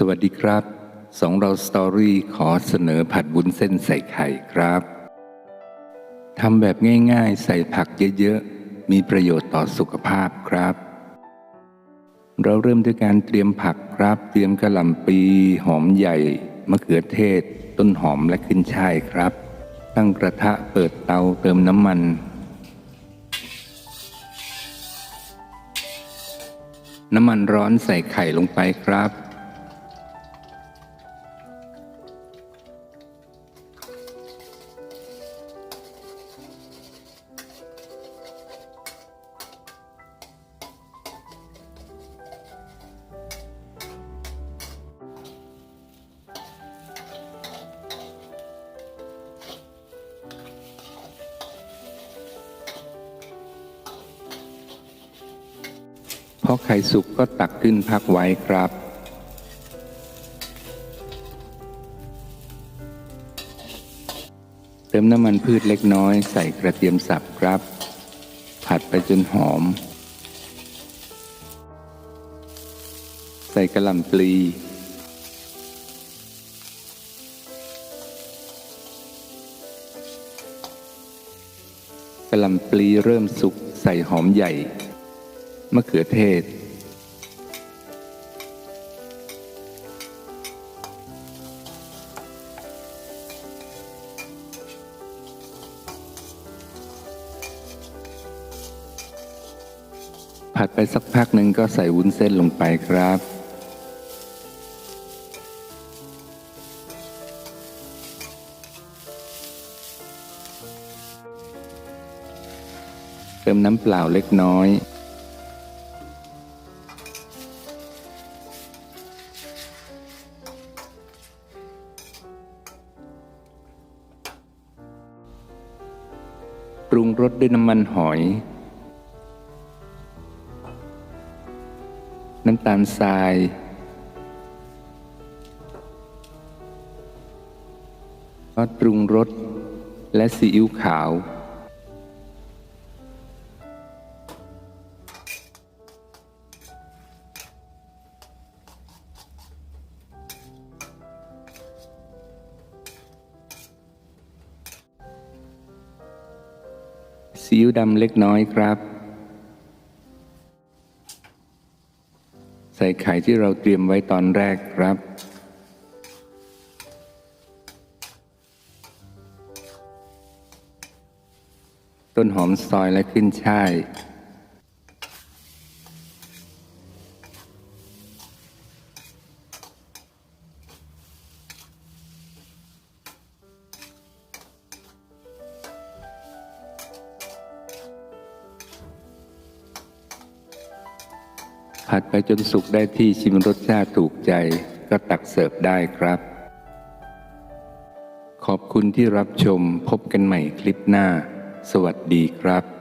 สวัสดีครับ สองเราสตอรี่ขอเสนอผัดบุญเส้นใส่ไข่ครับทำแบบง่ายๆ ใส่ผักเยอะๆ มีประโยชน์ต่อสุขภาพครับ เราเริ่มด้วยการเตรียมผักครับ เตรียมกระหล่ำปีหอมใหญ่ มะเขือเทศ ต้นหอมและขึ้นช่ายครับ ตั้งกระทะเปิดเตาเติมน้ำมันน้ำมันร้อนใส่ไข่ลงไปครับ พอไข่สุกก็ตักขึ้นพักไว้ครับ เติมน้ำมันพืชเล็กน้อยใส่กระเทียมสับครับ ผัดไปจนหอม ใส่กระหล่ำปลีกระหล่ำปลีเริ่มสุกใส่หอมใหญ่ มะเขือเทศ ผัดไปสักพักหนึ่งก็ใส่วุ้นเส้นลงไปครับเติมน้ำเปล่าเล็กน้อย รุงรสด้วยน้ำมันหอย น้ำตาลทราย ซอสปรุงรสและซีอิ๊วขาว ซีอิ๊วดำเล็กน้อยครับ ใส่ไข่ที่เราเตรียมไว้ตอนแรกครับ ต้นหอมซอยและขึ้นช่าย ผัดไปจนสุกได้ที่ชิมรสชาติถูกใจก็ตักเสิร์ฟได้ครับ ขอบคุณที่รับชมพบกันใหม่คลิปหน้า สวัสดีครับ